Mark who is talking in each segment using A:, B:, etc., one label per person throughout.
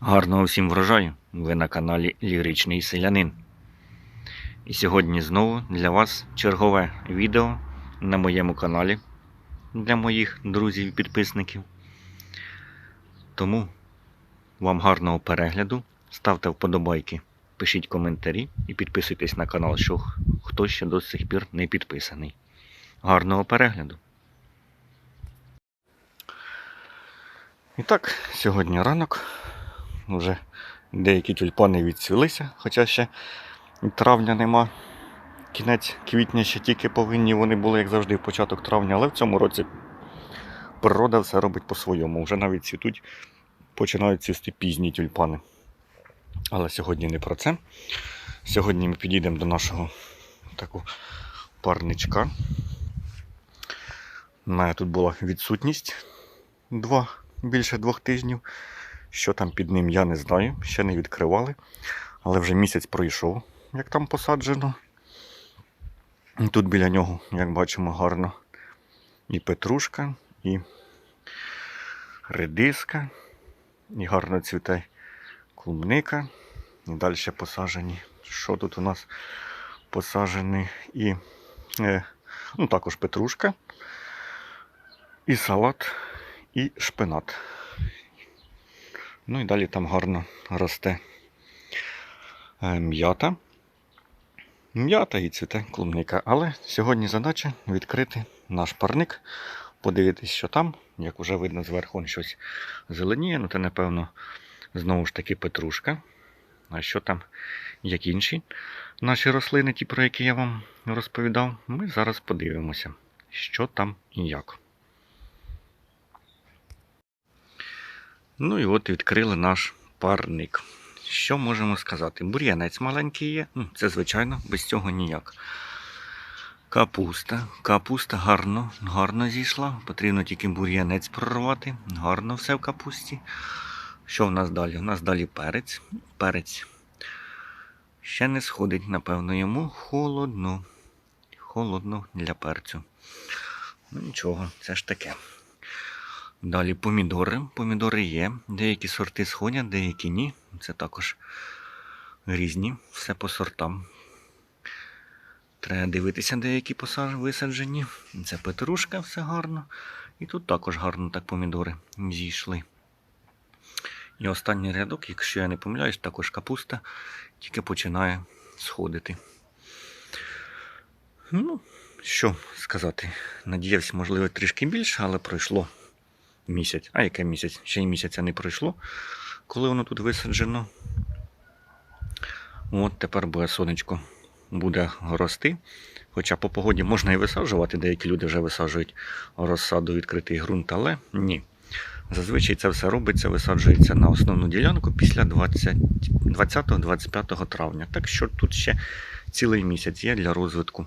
A: Гарного всім врожаю! Ви на каналі Ліричний Селянин. І сьогодні знову для вас чергове відео на моєму каналі для моїх друзів і підписників. Тому вам гарного перегляду, ставте вподобайки, пишіть коментарі і підписуйтесь на канал, що хто ще до сих пір не підписаний. Гарного перегляду! І так, сьогодні ранок. Вже деякі тюльпани відцвілися, хоча ще травня нема. Кінець квітня ще тільки повинні вони були, як завжди, в початок травня, але в цьому році природа все робить по-своєму. Вже навіть цвітуть, починають цвісти пізні тюльпани. Але сьогодні не про це. Сьогодні ми підійдемо до нашого такого парничка. У мене тут була відсутність два, більше двох тижнів. Що там під ним, я не знаю, ще не відкривали. Але вже місяць пройшов, як там посаджено. Тут біля нього, як бачимо, гарно і петрушка, і редиска, і гарно цвіте клубника. І далі посаджені. Що тут у нас посаджені? І е, ну, також петрушка, і салат, і шпинат. Ну і далі там гарно росте е, м'ята. М'ята і цвіте клубника. Але сьогодні задача відкрити наш парник, подивитись, що там, як вже видно зверху щось зеленіє, ну це, напевно, знову ж таки петрушка. А що там, як інші наші рослини, ті, про які я вам розповідав, ми зараз подивимося, що там і як. Ну і от відкрили наш парник. Що можемо сказати? Бур'янець маленький є. Ну, це звичайно, без цього ніяк. Капуста. Капуста гарно, гарно зійшла. Потрібно тільки бур'янець прорвати. Гарно все в капусті. Що в нас далі? У нас далі перець. Перець. Ще не сходить, напевно, йому холодно. Холодно для перцю. Ну нічого, це ж таке. Далі помідори. Помідори є. Деякі сорти сходять, деякі ні. Це також різні, все по сортам. Треба дивитися, деякі посаж... висаджені. Це петрушка, все гарно. І тут також гарно так помідори зійшли. І останній рядок, якщо я не помиляюсь, також капуста тільки починає сходити. Ну, що сказати? Надіявся, можливо, трішки більше, але пройшло місяць. А яке місяць? Ще й місяця не пройшло, коли воно тут висаджено. От тепер буде сонечко буде рости. Хоча по погоді можна і висаджувати, деякі люди вже висаджують розсаду відкритий ґрунт, але ні. Зазвичай це все робиться, висаджується на основну ділянку після 20 20-25 травня. Так що тут ще цілий місяць є для розвитку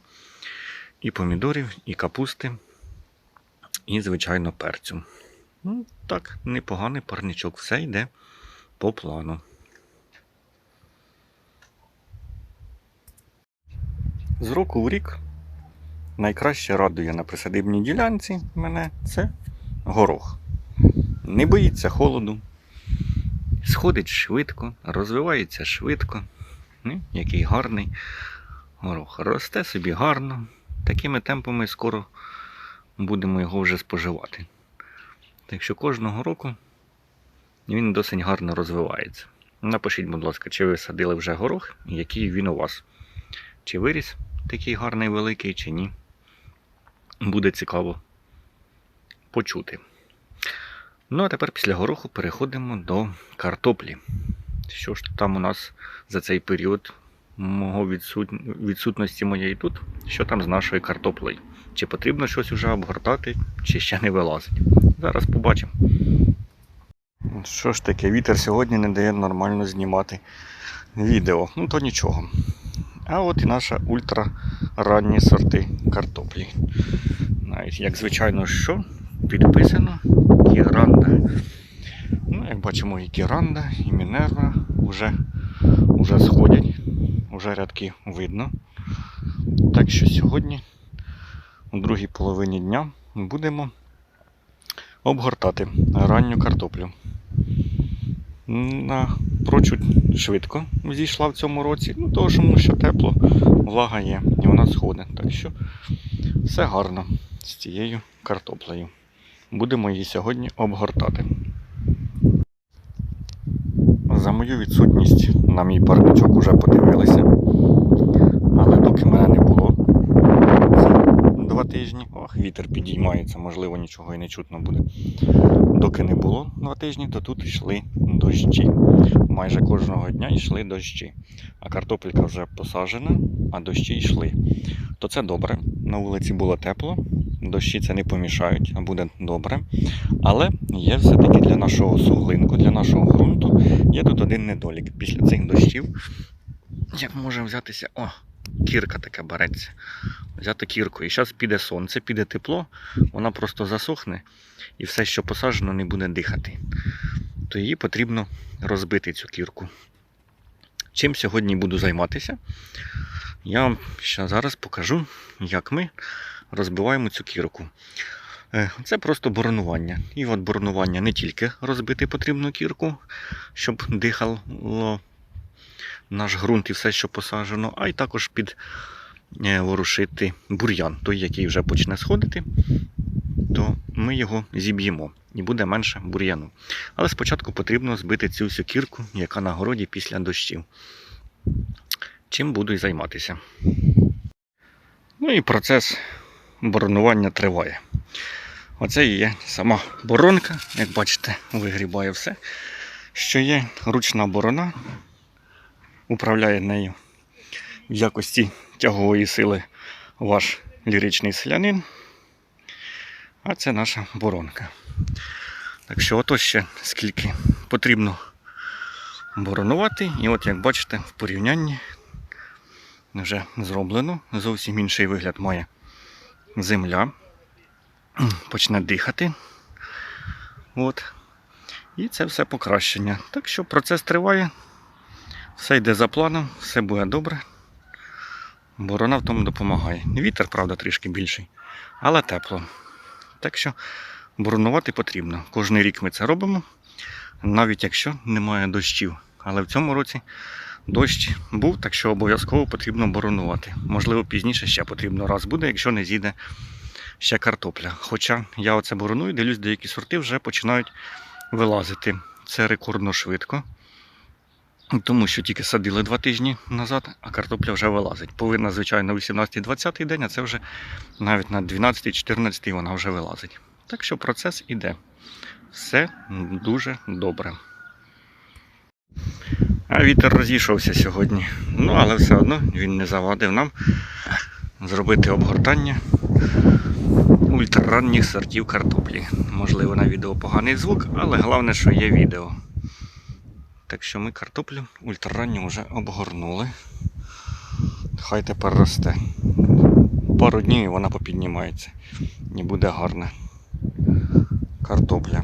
A: і помідорів, і капусти, і, звичайно, перцю. Ну, так, непоганий парничок, все йде по плану. З року в рік найкраще радує на присадибній ділянці мене це горох. Не боїться холоду, сходить швидко, розвивається швидко. Ну, який гарний горох. Росте собі гарно. Такими темпами скоро будемо його вже споживати. Так що кожного року він досить гарно розвивається. Напишіть, будь ласка, чи ви садили вже горох, який він у вас. Чи виріс такий гарний великий, чи ні. Буде цікаво почути. Ну, а тепер після гороху переходимо до картоплі. Що ж там у нас за цей період мого відсутності моєї тут? Що там з нашою картоплею? Чи потрібно щось вже обгортати, чи ще не вилазить? Зараз побачимо. Що ж таке, вітер сьогодні не дає нормально знімати відео. Ну то нічого. А от і наша ультраранні сорти картоплі. Навіть, як звичайно, що підписано Кіранда. Ну, як бачимо, і Кіранда, і Мінерва вже, вже сходять, вже рядки видно. Так що сьогодні, у другій половині дня, будемо обгортати ранню картоплю. напрочуд швидко зійшла в цьому році. Ну, тому що, що тепло, влага є, і вона сходить. Так що все гарно з цією картоплею. Будемо її сьогодні обгортати. За мою відсутність на мій парничок уже подивилися. Але доки мене не було два тижні, ох, вітер підіймається, можливо, нічого і не чутно буде. Доки не було два тижні, то тут йшли дощі. Майже кожного дня йшли дощі. А картопелька вже посаджена, а дощі йшли. То це добре. На вулиці було тепло, дощі це не помішають, а буде добре. Але є все-таки для нашого суглинку, для нашого ґрунту, є тут один недолік. Після цих дощів, як може взятися. О, кірка така береться. Взяти кірку. І зараз піде сонце, піде тепло, вона просто засохне і все, що посаджено, не буде дихати. То її потрібно розбити цю кірку. Чим сьогодні буду займатися? Я вам ще зараз покажу, як ми розбиваємо цю кірку. Е, Це просто боронування. І от боронування не тільки розбити потрібну кірку, щоб дихало наш ґрунт і все, що посаджено, а й також під ворушити бур'ян, той, який вже почне сходити, то ми його зіб'ємо і буде менше бур'яну. Але спочатку потрібно збити цю всю кірку, яка на городі після дощів. Чим буду й займатися. Ну і процес боронування триває. Оце і є сама боронка, як бачите, вигрібає все, що є ручна борона, управляє нею в якості тягової сили ваш ліричний селянин. А це наша боронка. Так що, ото ще скільки потрібно боронувати. І от як бачите, в порівнянні вже зроблено. Зовсім інший вигляд має земля. Почне дихати. От. І це все покращення. Так що процес триває. Все йде за планом, все буде добре. Борона в тому допомагає. Вітер, правда, трішки більший, але тепло. Так що боронувати потрібно. Кожний рік ми це робимо, навіть якщо немає дощів. Але в цьому році дощ був, так що обов'язково потрібно боронувати. Можливо, пізніше ще потрібно раз буде, якщо не зійде ще картопля. Хоча я оце бороную, дивлюсь, деякі сорти вже починають вилазити. Це рекордно швидко. Тому що тільки садили два тижні назад, а картопля вже вилазить. Повинна, звичайно, 18-20 день, а це вже навіть на 12-14 вона вже вилазить. Так що процес іде. Все дуже добре. А вітер розійшовся сьогодні. Ну, але все одно він не завадив нам зробити обгортання ультраранніх сортів картоплі. Можливо, на відео поганий звук, але головне, що є відео. Так що ми картоплю ультраранню вже обгорнули. Хай тепер росте. Пару днів і вона попіднімається. І буде гарна картопля.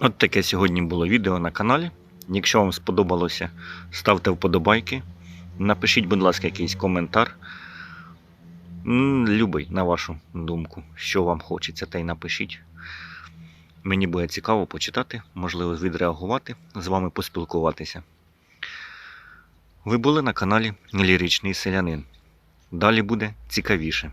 A: От таке сьогодні було відео на каналі. Якщо вам сподобалося, ставте вподобайки. Напишіть, будь ласка, якийсь коментар. Любий, на вашу думку, що вам хочеться, та й напишіть. Мені буде цікаво почитати, можливо, відреагувати, з вами поспілкуватися. Ви були на каналі Ліричний Селянин. Далі буде цікавіше.